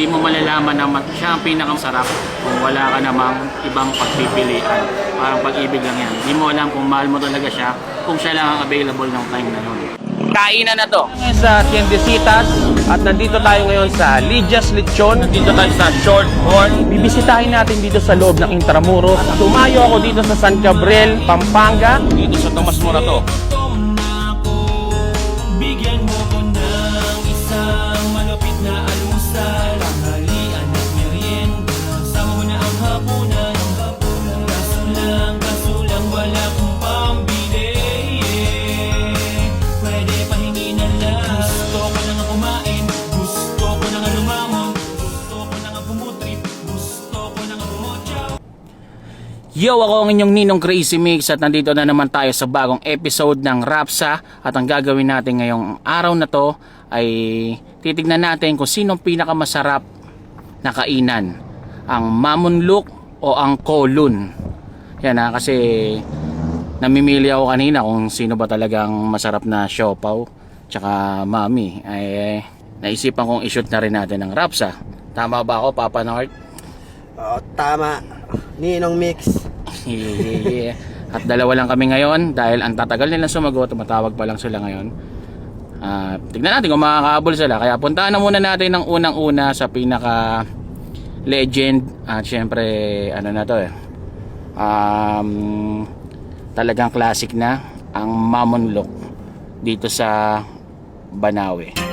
di mo malalaman na siya ang pinakamasarap kung wala ka namang ibang pagpipilian. Parang pag-ibig lang yan. Di mo alam kung mahal mo talaga siya kung siya lang ang available ng time na yun. Kainan na to. sa Tiendesitas at nandito tayo ngayon sa Lidias Lechon. Dito tayo sa short horn. Bibisitahin natin dito sa loob ng Intramuros. Tumayo ako dito sa San Gabriel, Pampanga. Dito sa Tomas Morato. Bigyan Yo, ako ang inyong Ninong Crazy Mix at nandito na naman tayo sa bagong episode ng Rapsa at ang gagawin natin ngayong araw na to ay titignan natin kung sinong pinakamasarap na kainan ang Mamunluk o ang Kolun yan ha kasi namimili ako kanina kung sino ba talagang masarap na siopaw tsaka mami ay naisipan kong ishoot na rin natin ng Rapsa tama ba ako Papa Nord? Oo, tama. Ninong mix. Yeah. At dalawa lang kami ngayon dahil ang tatagal nilang sumagot, tumatawag pa lang sila ngayon. Ah, tignan natin kung makakaabol sila. Kaya puntahan na muna natin ng unang-una sa pinaka legend at syempre ano na to eh. Um, talagang classic na ang Mamon Look dito sa Banawe.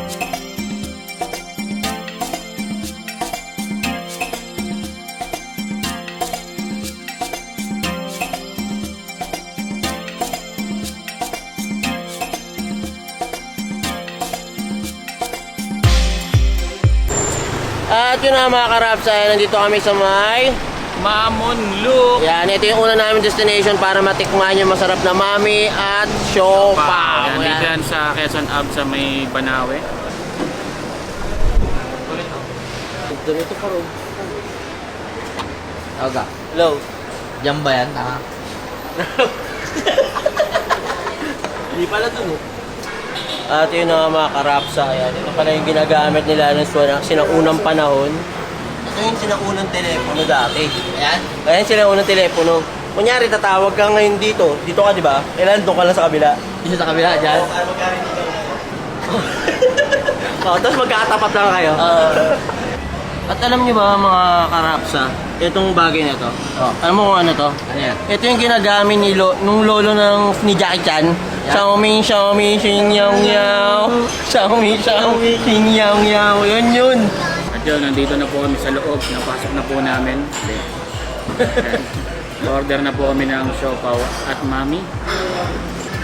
Na mga karapsa, nandito kami sa may... Mamon Look! Yan, ito yung una namin destination para matikman yung masarap na mami at siopaw. Yan, dito Yan. sa Quezon Ave sa may Banawe. Dito pa rin. Oga, Hello. dyan ba yan? Tama. Hindi pala dun eh. At yun na mga karapsa, yan. Ito pala yung ginagamit nila ng sina- sinaunang panahon. Ito yung sinaunang telepono dati. Ayan. Ayan sila unang telepono. Kunyari, tatawag ka ngayon dito. Dito ka, di ba? Kailan doon ka lang sa kabila? Dito sa kabila, dyan. Oo, tapos magkakatapat lang kayo. At alam niyo ba mga karapsa, itong bagay na to? Oh. Alam mo kung ano to? Ano yan? Ito yung ginagamit ni lo, nung lolo ng ni Jackie Chan. Xiaomi, Xiaomi, Xing Yaw Yaw. Xiaomi, Xiaomi, Xing Yaw Yaw. Yun yun. At yun, nandito na po kami sa loob. Napasok na po namin. Order na po kami ng siopaw at mami.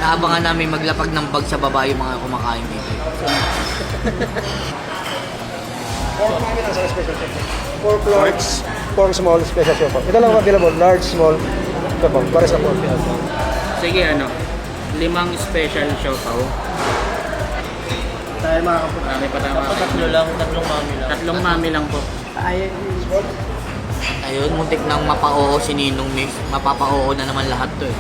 Naabangan namin maglapag ng bag sa baba yung mga kumakain dito. Four large, four small, special shop. Ito lang ang available, large, small. Ito po, para sa four. Sige, ano, limang special siopaw. Tayo makakapunta. Marami pa tama. Tatlo lang, tatlong mami lang. Tatlong mami lang po. Ayun, muntik nang mapa-oo si Ninong Mix. Mapapa-oo na naman lahat to eh.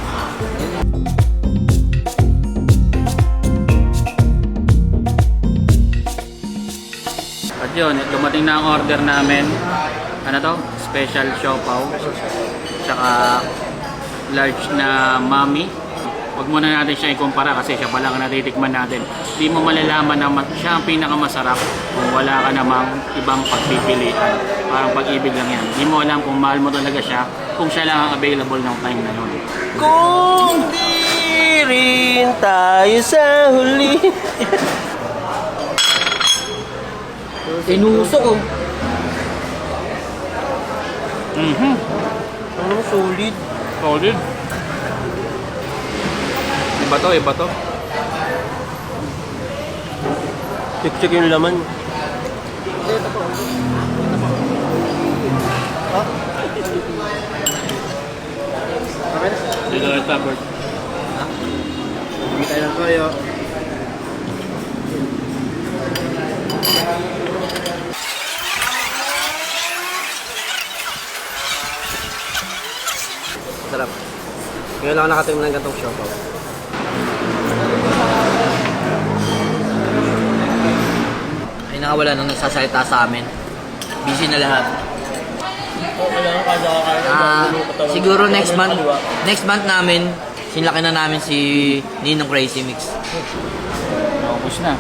At yun, dumating na ang order namin. Ano to? Special siopaw. Tsaka large na mami. Huwag muna natin siya ikumpara kasi siya pala ang natitikman natin. Di mo malalaman na siya ang pinakamasarap kung wala ka namang ibang pagpipilian. Parang pag-ibig lang yan. Di mo alam kung mahal mo talaga siya kung siya lang ang available ng time na yun. Kung di rin tayo sa huli. Tinusok oh. Mhm. Ano, solid. Solid. Iba to, iba to. Tik-tik yung laman. Dito ito, Bert. Hindi tayo ng toyo. Ngayon lang ako nakatingin ng gantong siopaw. Ay nakawala nang nagsasalita sa amin. Busy na lahat. Ah, siguro next month, next month namin, sinlaki na namin si Ninong Crazy Mix. Naubos na.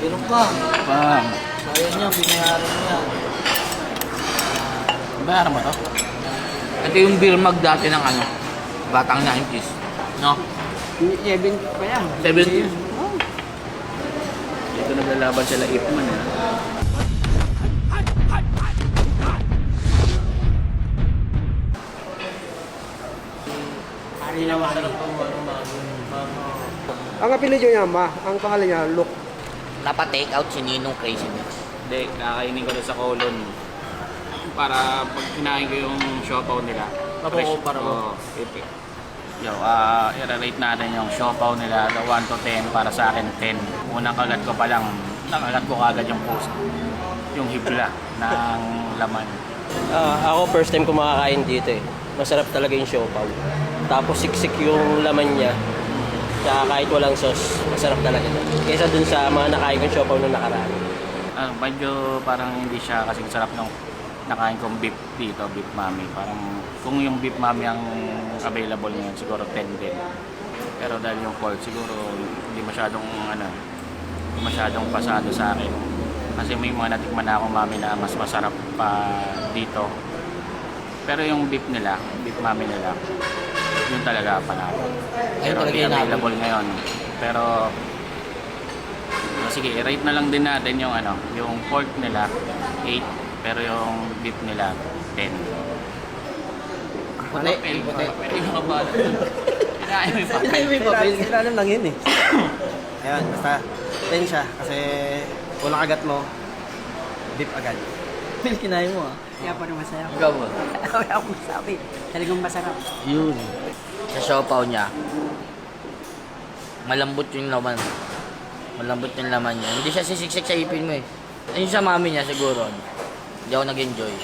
Meron pa. Bang. Sayang niya, binayaran niya. Bayaran mo to? Ito yung beer mug dati ng ano, batang 90s. No? 7 pa yan. 70s. Dito naglalaban sila Ipman eh. Ang apelido niya, Ma. Ang pangalan niya, Luke. Napa-take out si Ninong Crazy Mix. Hindi, kakainin ko doon sa colon. Para pag kinain ko yung siopaw nila. Makukumpara mo? Oo. ipi- Yo, ah, i-rate natin yung siopaw nila, the 1 to 10, para sa akin 10. Unang kagat ko pa lang, nakagat ko kagad yung post. Yung hibla ng laman. Ah, ako first time kumakain dito eh. Masarap talaga yung siopaw. Tapos siksik yung laman niya. Tsaka kahit walang sauce, masarap talaga. Kaysa dun sa mga nakain kong siopaw nung nakaraan. Ah, medyo parang hindi siya kasing sarap nung nakain kong beef dito, beef mami. Parang kung yung beef mami ang available ngayon, siguro 10 din. Pero dahil yung pork, siguro hindi masyadong ano, hindi masyadong pasado sa akin. Kasi may mga natikman na akong mami na mas masarap pa dito. Pero yung beef nila, beef mami nila, yun talaga panalo. Pero hindi available ngayon. Pero Ah, sige, i-rate na lang din natin yung ano, yung pork nila 8, pero yung beef nila 10. Puti. Papel, Puti. papel yung kabala. Kinain mo yung papel. Ilalim lang yun eh. Ayan, basta 10 siya kasi unang agat mo, deep agad. Pil, kinain mo ah. Kaya pa rin masarap. Ikaw mo. Wala akong sabi. Talagang masarap. Yun. Sa siopaw niya, malambot yung laman. Malambot yung laman niya. Hindi siya sisiksik sa ipin mo eh. Ayun sa mami niya siguro. Hindi ako nag-enjoy.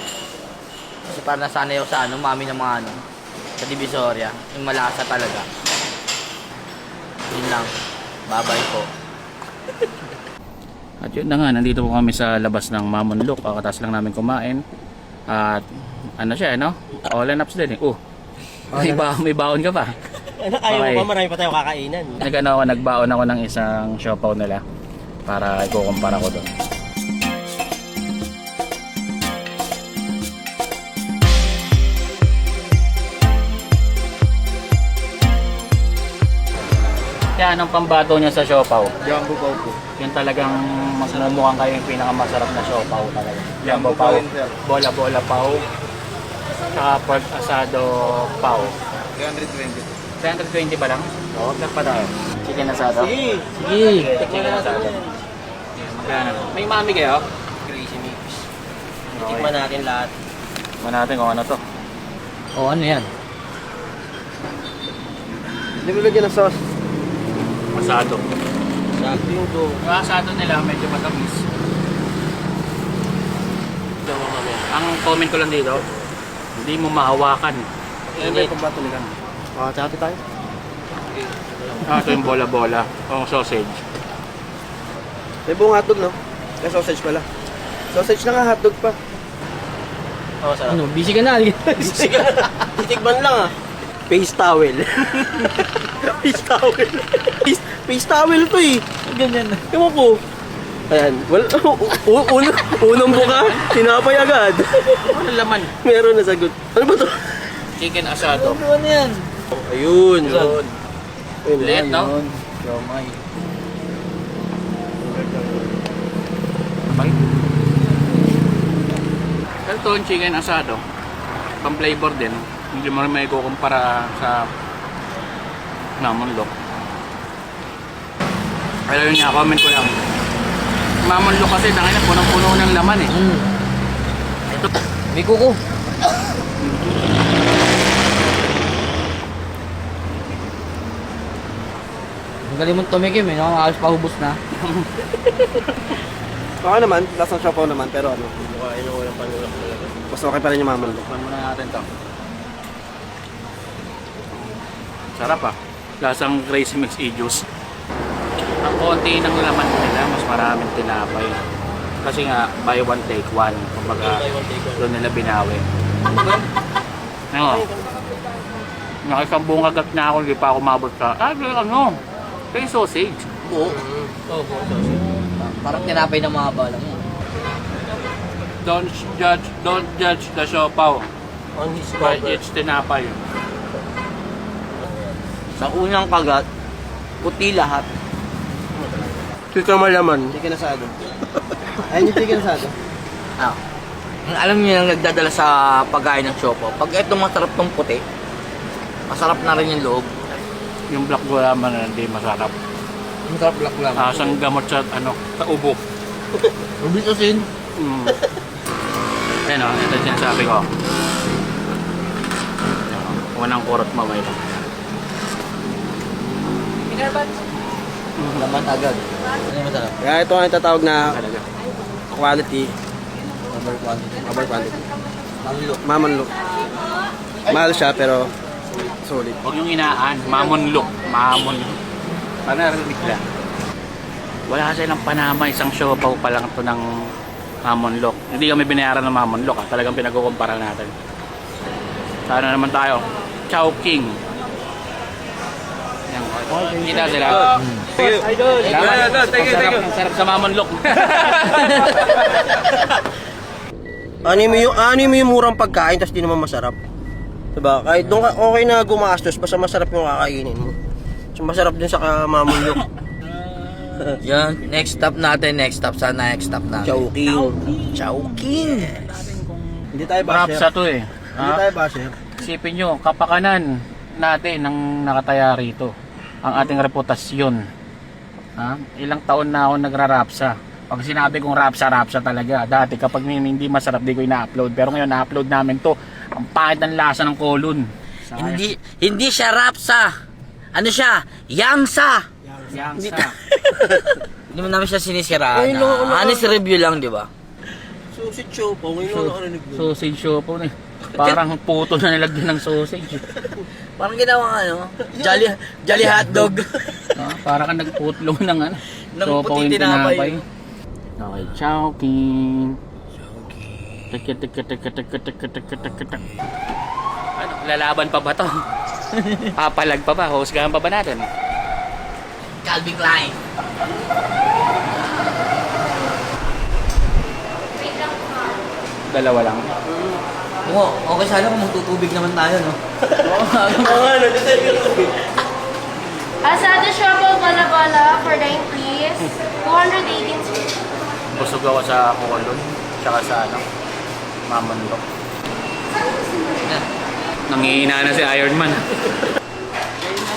Kasi parang nasanay ako sa ano, mami ng mga ano, sa Divisoria. Yung malasa talaga. Yun lang. Babay po. At yun na nga, nandito po kami sa labas ng Mamon Look. Kakatas lang namin kumain. At ano siya, no? All and ups din eh. Oh, may, ba may baon ka pa. Ano, ayaw Okay. mo pa, marami pa tayo kakainan. Nagano ako, nagbaon ako ng isang siopaw nila para ikukumpara ko doon. Kaya anong pambato niya sa siopaw? Jumbo pau po. Yung talagang mas mumukhang kayo yung pinakamasarap na siopaw talaga. Jumbo pau, pa rin, sir. bola-bola pau, saka pork asado pau. 320. 320 ba lang? Oo, oh, pa tayo. Chicken asado? Sige. Sige. Chicken asado. Magkano? May mami kayo? Crazy mix. Tikman natin lahat. Tikman natin kung ano to. O ano yan? Hindi mo lagyan ng sauce. Asado. Sakto yung do. Yung asado nila medyo matamis. Ang comment ko lang dito, hindi mo mahawakan. Ba yung pambato nila? Ah, tsaka tayo. Ah, ito yung bola-bola. O sausage. May buong hotdog, no? May sausage pala. Sausage na nga, hotdog pa. Oo, sarap. Ano, busy ka na. Sige. Titikman lang ah. Face towel. face towel. face, face towel to eh. Ganyan. Ewan ko. Ayan. Well, u- un unang buka, tinapay agad. Ano laman? Meron na sagot. Ano ba to? Chicken asado. Ano yan? Ayun. Yun. Ayun. Let, no? Bye. Pero ito chicken asado. Pang flavor din. Hindi mo rin may kukumpara sa Mamon Look. Pero yun nga, comment ko lang. Mamon kasi tangina punong-puno ng laman eh. Mm. May kuko. Ang galing mong tumikim eh, no? Alas pahubos na. Baka naman, lasang siopaw naman, pero ano, yun ako ng panulak talaga. mas okay pa rin yung mamon. Tikman muna natin to. Sarap ah. Lasang Crazy Mix E-Juice. ang konti ng laman nila, mas maraming tinapay. Kasi nga, buy one take one. Kumbaga, doon nila binawi. Ano? Nakisambong agad na ako, hindi pa ako mabot sa, ah, ano? Kay sausage. Buo. Parang tinapay ng mga bala mo. Don't judge, don't judge the siopaw On his by cover. its tinapay. Sa unang kagat, puti lahat. Chicken malaman. Chicken asado. Ayun yung chicken asado. Ah. Ang alam niyo yung nagdadala sa pagkain ng siopaw. Pag ito masarap tong puti, masarap na rin yung loob. Yung black gulaman na hindi masarap. Masarap black lang. Asang gamot sa, ano, sa ubo. Rubis asin. Mm. Ayan o, ito yung sinasabi ko. Unang kurot mamay lang. Laman agad. Ano yung masarap? Kaya ito ang tatawag na quality Number quantity. over quantity. Mahal siya pero solid. Huwag yung inaan. Mamon look. Mamon look. Paano narinig lang? Wala silang panama. Isang siopaw pa lang ito ng Mamon Look. Hindi kami binayaran ng Mamon Look. Ah. Talagang pinagkukumpara natin. Sana naman tayo. Chow King. Kita sila. Salamat. Ang sarap, ang sarap sa Mamon Look. Ani mo yung ani mo yung murang pagkain tapos di naman masarap. 'Di ba? Kahit doon ka okay na gumastos basta masarap yung kakainin mo. So masarap din sa kamamulyok. Yan, next stop natin, next stop sa next stop natin. Chowking. Chowking. Hindi tayo Rapsa basher. to eh. Hindi tayo basher. Isipin nyo, kapakanan natin ng nakataya rito. Ang ating reputasyon. Ha? Ilang taon na ako nagrarapsa. Pag sinabi kong rapsa, rapsa talaga. Dati kapag hindi masarap, di ko ina-upload. Pero ngayon, na-upload namin to. Ang pangit ng lasa ng kolon. Sayang. Hindi hindi siya rapsa. Ano siya? Yangsa. Yangsa. Hindi mo namin siya sinisiraan. Ay, no, no, honest review lang, di ba? Sushi chopo, ngayon lang nakarinig mo. sausage show po eh. Parang puto na nilagyan ng sausage. Parang ginawa ano, Jolly, Jolly hotdog. Ha? Para ka nagputlong ng ano. Ng Siopaw puti tinapay. Okay, Chowking. Tika. Ano, lalaban pa ba to? Papalag pa ba? Husgahan pa ba natin? Calvin Klein. Dalawa lang. Oo, okay sana kung magtutubig naman tayo, no? Asado Shovel Bala Bala for 9 please. 218 sweet. Busog ako sa kolon. Tsaka sa ano, mamanlok. Yan. Nangihina na si Iron Man.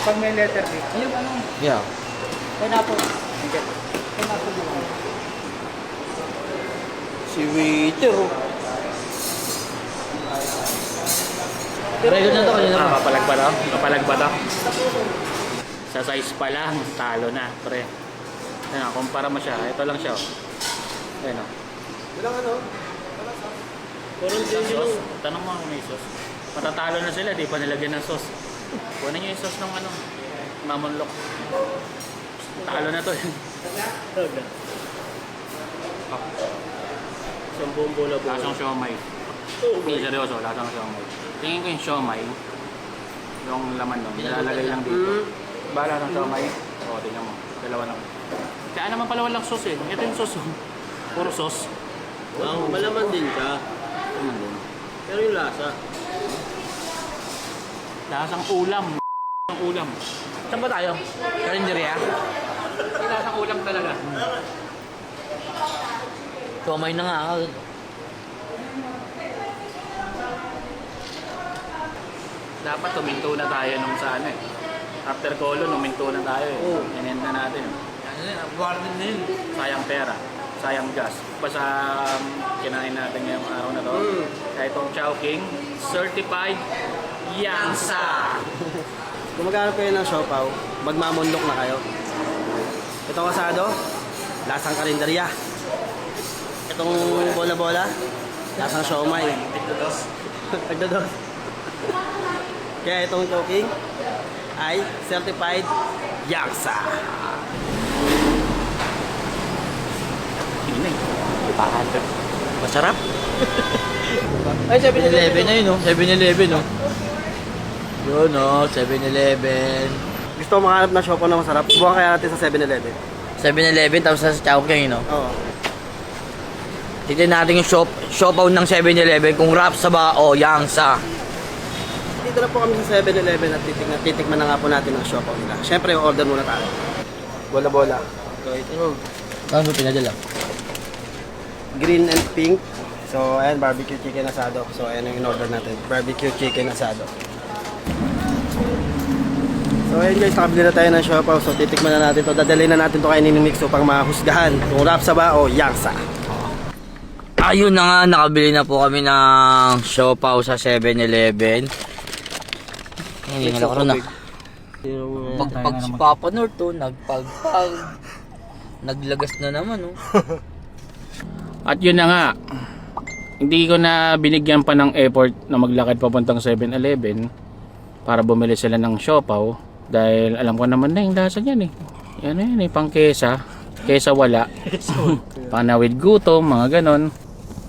Pag may letter B. Yeah. Pineapple. Si waiter. Record na to kanina Ah, pa. papalag ba to? Papalag ba to? Sa size pa lang, talo na, pre. Ayan, kumpara mo siya. Ito lang siya. oh. Ayan o. Walang ano? Sauce. Tanong mo kung may sauce. Matatalo na sila, di pa nilagyan ng sauce. Kunin nyo yung sauce ng ano, mamonlok. Talo na to. Isang buong bola bola. Lasang siomay. Hindi seryoso, lasang siomay. Tingin ko yung siomay, yung laman nun, nilalagay lang dito. Ba lasang siomay? Oo, tingnan mo. Dalawa lang. Kaya naman pala walang sauce eh. Ito yung sauce. oh. Puro sauce. Wow, malaman din ka. Ano? Pero yung lasa. Lasang ulam. Lasang ulam. Saan ba tayo? Karinderya? Lasang ulam talaga. Tumay na nga Dapat tuminto na tayo nung sa ano eh. After colon, uminto na tayo eh. Oo. Inend na natin. Warning na yun. Sayang pera. Sayang gas. Basta um, kinain natin ngayong araw na to. Mm. Kaya itong Chowking, certified Yangsa. Kung magkano kayo ng siopaw, magmamunlok na kayo. Itong asado, lasang karinderya. Itong bola-bola, lasang siomay. Nagdados. Kaya itong choking ay certified Yaksa. Inay, ipahan Masarap. ay, 7-Eleven na yun, no? 7-Eleven, no? Yun, no? 7-Eleven. Gusto ko makahanap na shop na masarap. Buwan kaya natin sa 7-Eleven. 7-Eleven, tapos sa Chowking, no? Oo. Tignan natin yung shop, shop out ng 7-Eleven kung rap sa ba o yang sa. Dito na po kami sa 7-Eleven at titikman, titikman na nga po natin ang siopaw nila. Siyempre, order muna tayo. Bola-bola. Kahit ano. Ano mo pinadala? Green and pink. So, ayan, barbecue chicken asado. So, ayan yung in-order natin. Barbecue chicken asado. So, ayan guys, nakabili na tayo ng siopaw. So, titikman na natin to. Dadalhin na natin to kay Ninong Mix upang mahusgahan kung rap sa ba o yangsa. Ayun na nga, nakabili na po kami ng siopaw sa 7-Eleven. Hindi nga ako na. Pag, pag si Papa Nord to, nagpagpag. Naglagas na naman, oh. At yun na nga, hindi ko na binigyan pa ng effort na maglakad papuntang 7-Eleven para bumili sila ng siopaw dahil alam ko naman na yung lasa niyan eh. Yan na yun eh, pang kesa. Kesa wala. Panawid gutom, mga ganon.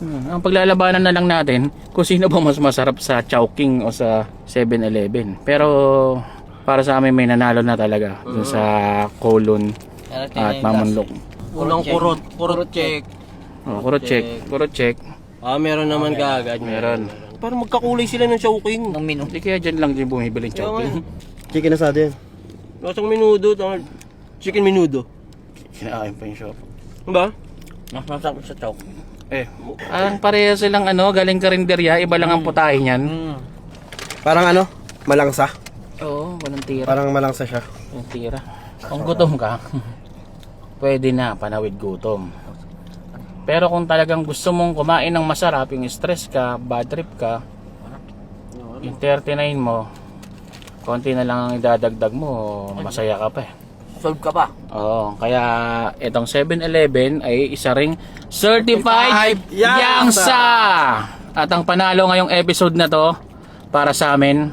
Hmm, Ang paglalabanan na lang natin kung sino ba mas masarap sa Chowking o sa 7-Eleven. Pero para sa amin may nanalo na talaga dun sa Colon at Mamunlok. Unang kurot. Kurot check. Oh, kuro check, kuro check. Ah, meron naman kaagad. Meron. Parang magkakulay sila ng Chowking. Ng menu. Hindi kaya dyan lang din bumibili ng Chowking. Chicken asado yan. Lasang minudo. tama- Chicken minudo. Kinakain pa yung shop. Diba? Mas masarap sa chowk. Eh, ang pareha silang ano, galing karinderya, iba lang ang putahe niyan. Parang ano? Malangsa. Oo, walang tira. Parang malangsa siya. Walang tira. Kung gutom ka, pwede na, panawid gutom. Pero kung talagang gusto mong kumain ng masarap, yung stress ka, bad trip ka, yung 39 mo, konti na lang ang idadagdag mo, masaya ka pa eh. Solve ka pa. Oo, kaya itong 7-Eleven ay isa ring certified Yangsa! Yangsa! At ang panalo ngayong episode na to para sa amin,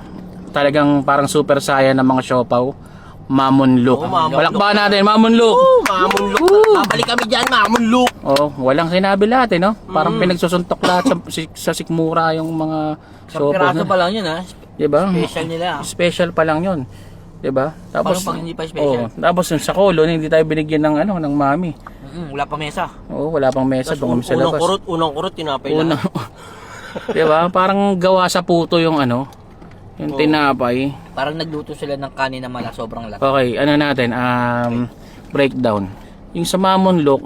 talagang parang super saya ng mga siopaw, Mamon Look. Palakpakan natin, Mamon Look! Mamon look. Babalik kami dyan, mamon look. Oh, walang sinabi lahat eh, no? Parang pinagsusuntok lahat sa, sa sikmura yung mga Isang siopaw piraso pa lang yun, ha? Diba? Special nila. Special pa lang yun. 'Di ba? Tapos Paano pag hindi pa special? Oh, tapos yung sa kolon hindi tayo binigyan ng ano ng mami. Mm, wala pa mesa. Oo, wala pang mesa Tapos doon kami sa unang labas. kurot, unang kurot, tinapay Una. lang. 'Di ba? Parang gawa sa puto yung ano, yung tinapay. Parang nagluto sila ng kanin na mala, sobrang laki. Okay, ano natin, um breakdown. Yung sa Mamon Look,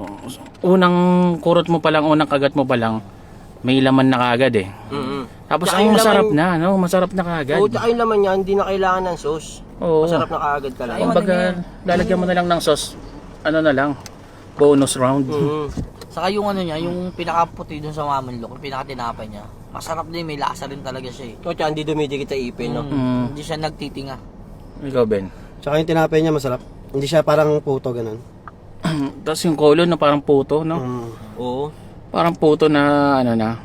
unang kurot mo pa lang, unang kagat mo pa lang, may laman na kagad eh. Mm-hmm. Tapos Tsaka ang yung masarap laman- na, no? Masarap na kagad. Oo, tsaka yung laman niya, hindi na kailangan ng sauce. Oo. Masarap na kaagad ka lang. Kumbaga, lalagyan mo na lang ng sauce. Ano na lang, bonus round. Mm. Saka yung ano niya, yung pinakaputi dun sa mamanlok, yung pinakatinapay niya. Masarap din, may lasa rin talaga siya eh. O, tsaka hindi dumidikit sa ipin, no? Mm. Hindi siya nagtitinga. Ikaw, Ben. Tsaka yung tinapay niya masarap. Hindi siya parang puto ganun. Tapos yung colon na parang puto, no? Mm. Oo. Parang puto na ano na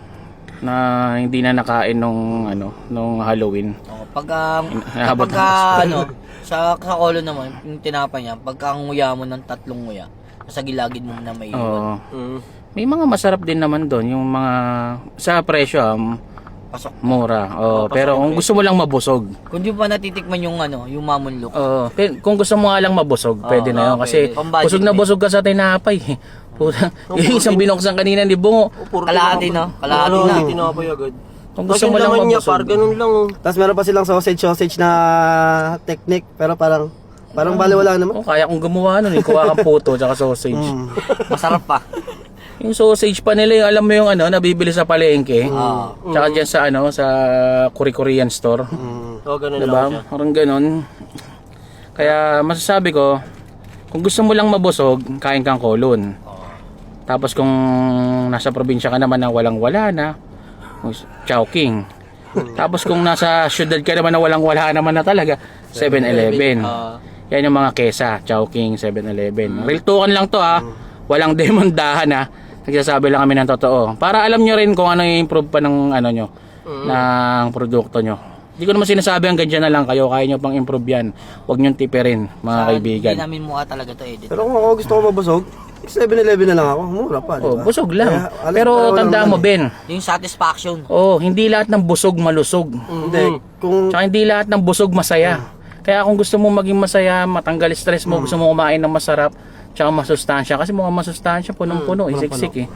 na hindi na nakain nung ano nung Halloween. Oh, pagka, Inaabot pagka ano, sa kakolo naman, yung tinapay niya, pagka nguya mo ng tatlong nguya, sa gilagid mo na may iwan. Oo. Mm. May mga masarap din naman doon, yung mga sa presyo um, Pasok. mura. Oh, pero kung gusto mo lang mabusog. Kung di pa natitikman yung ano, yung mamunlok. Oh, pe- kung gusto mo nga lang mabusog, pwede na yun ah, kasi. Pambudget busog na busog ka sa tinapay. Puta, yung isang binuksan kanina ni Bungo. Puro Kalahati, no? Kalahati Oo, na. tinapay agad. Kung Tapos gusto mo yung lang laman niya, mabusog. par, ganun lang, oh. Tapos meron pa silang sausage sausage na technique pero parang parang baliwala naman. Oh, kaya kong gumawa nun eh. Kuha kang puto tsaka sausage. Mm. Masarap pa. Yung sausage pa nila, yung alam mo yung ano, nabibili sa palengke. Ah. Tsaka dyan sa ano, sa Kuri-Korean store. Oo, ganun Diba? lang siya. Parang ganun. Kaya masasabi ko, kung gusto mo lang mabusog, kain kang kolon. Tapos kung nasa probinsya ka naman na walang wala na, Chowking. Tapos kung nasa syudad ka naman na walang wala naman na talaga, 7-Eleven. Ah. Yan yung mga kesa, Chowking, 7-Eleven. Real talkan lang to ha. Walang demondahan ha. Nagsasabi lang kami ng totoo. Para alam nyo rin kung ano yung improve pa ng ano nyo, ng produkto nyo. Hindi ko naman sinasabi ang ganyan na lang kayo, kaya nyo pang improve yan. Huwag nyo tipirin, mga Saka kaibigan. Hindi namin mukha talaga to edit. Pero kung ako gusto ko mabusog, 7-Eleven na lang ako. Mura pa, di Oh, busog lang. Kaya, alas Pero dalawa tandaan mo, eh. Ben. Yung satisfaction. Oh, hindi lahat ng busog malusog. Hindi. Kung Tsaka hindi lahat ng busog masaya. Kaya kung gusto mo maging masaya, matanggal stress mo, gusto mo kumain ng masarap, tsaka masustansya. Kasi mga masustansya, punong-puno, isiksik eh.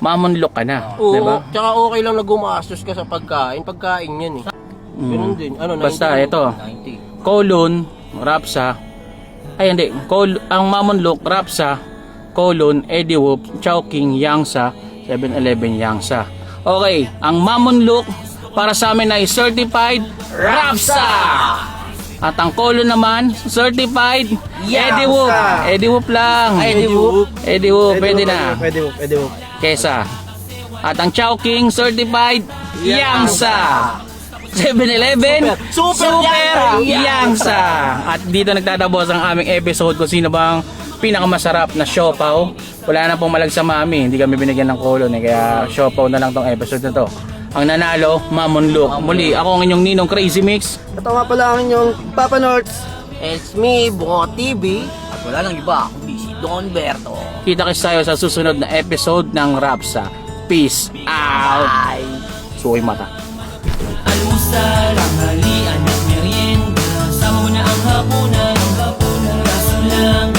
Mamonlok ka na, Oo, di ba? tsaka okay lang na gumastos ka sa pagkain. Pagkain yan eh. Ganun din. Ano, Basta 90 ito, 90. colon, rapsa, ay hindi, col ang mamonlok, rapsa, colon, ediwop, chowking, yangsa, 7-Eleven yangsa. Okay, ang mamonlok para sa amin ay certified rapsa. At ang colon naman, certified ediwop. Ediwop lang. Ediwop. Ediwop, pwede na. Pwede mo, pwede mo. Kesa. At ang Chowking certified Yangsa. 7-Eleven Super- Super Yangsa. At dito nagtatapos ang aming episode kung sino bang pinakamasarap na siopaw. Wala na pong malag sa mami, hindi kami binigyan ng kolon eh, kaya siopaw na lang tong episode na to. Ang nanalo, Mamon Look. Muli, ako ang inyong ninong Crazy Mix. Ito nga pala ang inyong Papa Norts. It's me, Bungo TV. At wala nang iba, kundi si Don Berto. Kita kits tayo sa susunod na episode ng Rapsa. Peace out! Bye! Suki mata. Almusal, tanghalian at merienda Sama mo na ang hapunan Kaso lang